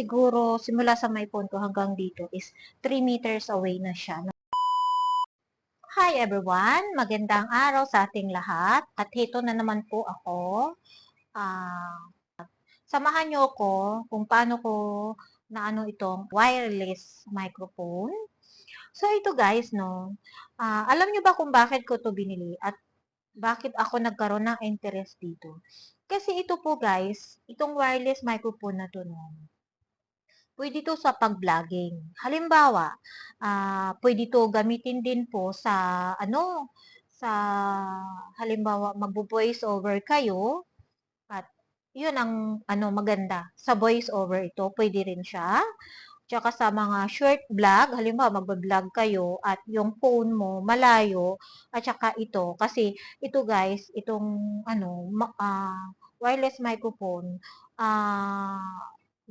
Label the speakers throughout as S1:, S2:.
S1: Siguro, simula sa may ko hanggang dito is 3 meters away na siya. Hi everyone! Magandang araw sa ating lahat. At heto na naman po ako. Ah, samahan niyo ako kung paano ko na ano itong wireless microphone. So ito guys, no. ah, alam niyo ba kung bakit ko to binili at bakit ako nagkaroon ng interest dito? Kasi ito po guys, itong wireless microphone na to no. Pwede to sa pag-vlogging. Halimbawa, ah, pwede to gamitin din po sa ano, sa halimbawa magbo-voice over kayo at yun ang ano maganda. Sa voice over ito, pwede rin siya. Tsaka sa mga short vlog, halimbawa magba-vlog kayo at yung phone mo malayo at tsaka ito kasi ito guys, itong ano ma- ah, wireless microphone ah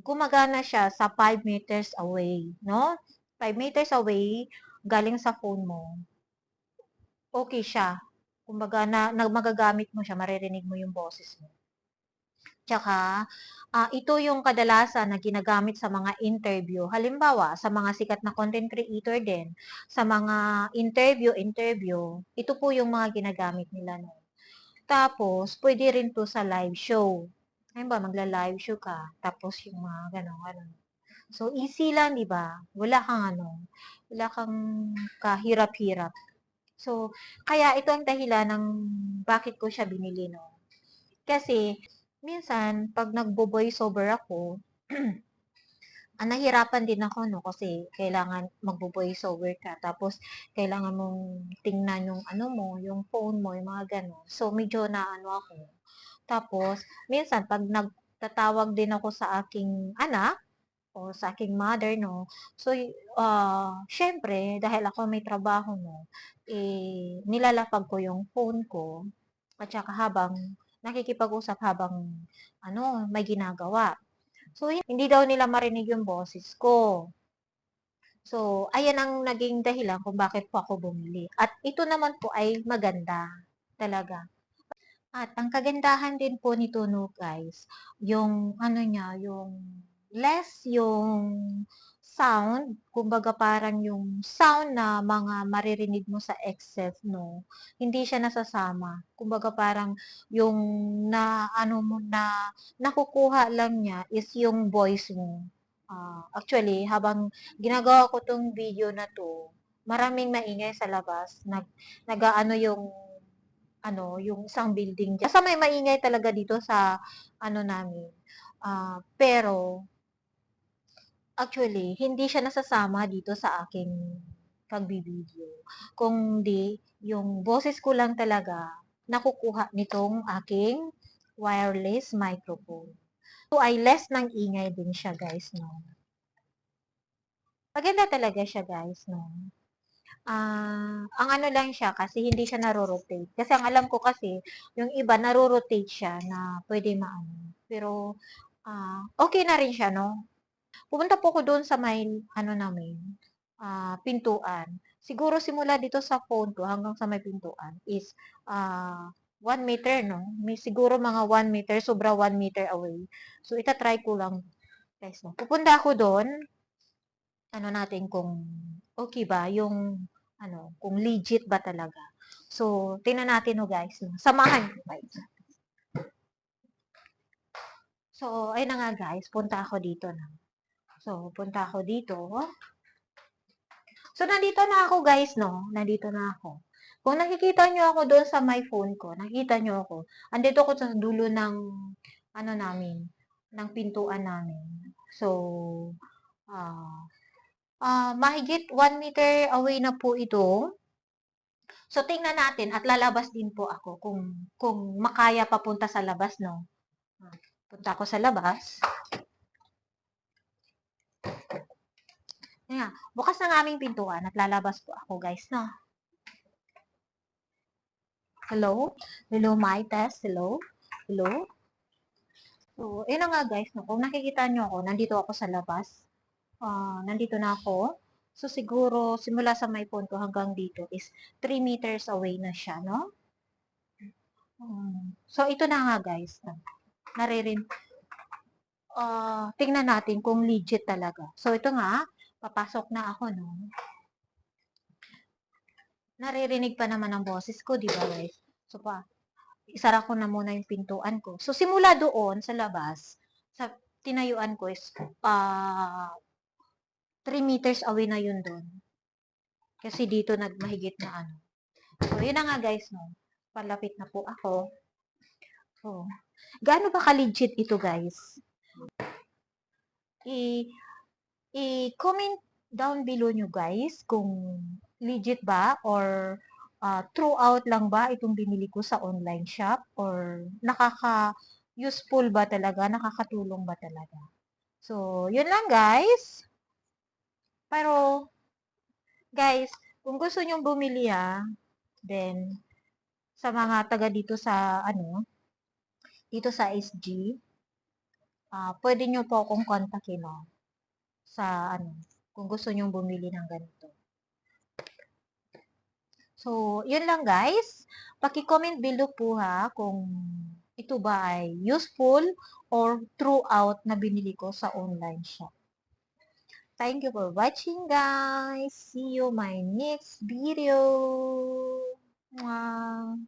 S1: gumagana siya sa 5 meters away, no? 5 meters away galing sa phone mo. Okay siya. Kumbaga na, na magagamit mo siya, maririnig mo yung boses mo. Tsaka, ah, ito yung kadalasan na ginagamit sa mga interview. Halimbawa, sa mga sikat na content creator din, sa mga interview, interview, ito po yung mga ginagamit nila. No? Tapos, pwede rin to sa live show. Halimbawa, magla-live show ka, tapos yung mga ganon, ganon. So, easy lang, di ba? Wala kang ano, wala kang kahirap-hirap. So, kaya ito ang dahilan ng bakit ko siya binili, no? Kasi, minsan, pag nagbo-voice over ako, ah, nahirapan din ako, no? Kasi, kailangan magbo-voice over ka. Tapos, kailangan mong tingnan yung ano mo, yung phone mo, yung mga ganon. So, medyo na ano ako. Tapos, minsan, pag nagtatawag din ako sa aking anak, o sa aking mother, no? So, ah, syempre, dahil ako may trabaho, no? Eh, nilalapag ko yung phone ko, at saka habang nakikipag-usap habang, ano, may ginagawa. So, hindi daw nila marinig yung boses ko. So, ayan ang naging dahilan kung bakit po ako bumili. At ito naman po ay maganda talaga. At ang kagandahan din po nito no guys, yung ano niya, yung less yung sound, kumbaga parang yung sound na mga maririnig mo sa excess, no, hindi siya nasasama. Kumbaga parang yung na ano mo na nakukuha lang niya is yung voice mo. Ah, actually, habang ginagawa ko tong video na to, maraming maingay sa labas. Nag, nag-ano yung ano, yung isang building dyan. Basta may maingay talaga dito sa ano namin. Ah, pero actually, hindi siya nasasama dito sa aking pagbibideo. Kung di, yung boses ko lang talaga nakukuha nitong aking wireless microphone. So, ay less ng ingay din siya, guys, no? Maganda talaga siya, guys, no? Ah, ang ano lang siya kasi hindi siya naro-rotate. Kasi ang alam ko kasi, yung iba naro-rotate siya na pwede maano. Pero, ah, okay na rin siya, no? Pumunta po ako doon sa may, ano namin, ah, pintuan. Siguro simula dito sa phone ko hanggang sa may pintuan is, ah, 1 meter, no? May siguro mga 1 meter, sobra 1 meter away. So, itatry ko lang, guys, no? Pupunta ako doon, ano natin kung okay ba, yung, ano, kung legit ba talaga. So, tingnan natin, no, guys? Samahan ko, guys. So, ayun na nga, guys, punta ako dito na. So, punta ako dito. So, nandito na ako, guys, no? Nandito na ako. Kung nakikita nyo ako doon sa my phone ko, nakikita nyo ako, andito ako sa dulo ng, ano namin, ng pintuan namin. So, ah, ah, mahigit 1 meter away na po ito. So, tingnan natin at lalabas din po ako kung, kung makaya papunta sa labas, no? Ah, Punta ako sa labas. Ayan, bukas ng aming pintuan at lalabas po ako, guys, no? Hello? Hello, my test. Hello? Hello? So, yun nga, guys, no? Kung nakikita nyo ako, nandito ako sa labas. Ah, nandito na ako. So, siguro, simula sa phone ko hanggang dito is 3 meters away na siya, no? Um, so, ito na nga, guys. Naririn, ah, tingnan natin kung legit talaga. So, ito nga, papasok na ako, no? Naririnig pa naman ang boses ko, di ba, guys? So, pa, isara ko na muna yung pintuan ko. So, simula doon, sa labas, sa tinayuan ko is, ah, 3 meters away na yun doon. Kasi dito nagmahigit na ano. So, yun na nga, guys, no? Palapit na po ako. So, gaano ba ka-legit ito, guys? i i-comment down below nyo guys kung legit ba or uh, throughout lang ba itong binili ko sa online shop or nakaka useful ba talaga, nakakatulong ba talaga. So, yun lang guys. Pero, guys, kung gusto nyong bumili ah, then, sa mga taga dito sa, ano, dito sa SG, ah pwede nyo po akong kontakin, no? Sa, ano, kung gusto nyong bumili ng ganito. So, yun lang guys. Paki-comment below po ha kung ito ba ay useful or throughout na binili ko sa online shop. Thank you for watching guys. See you my next video. Mwah.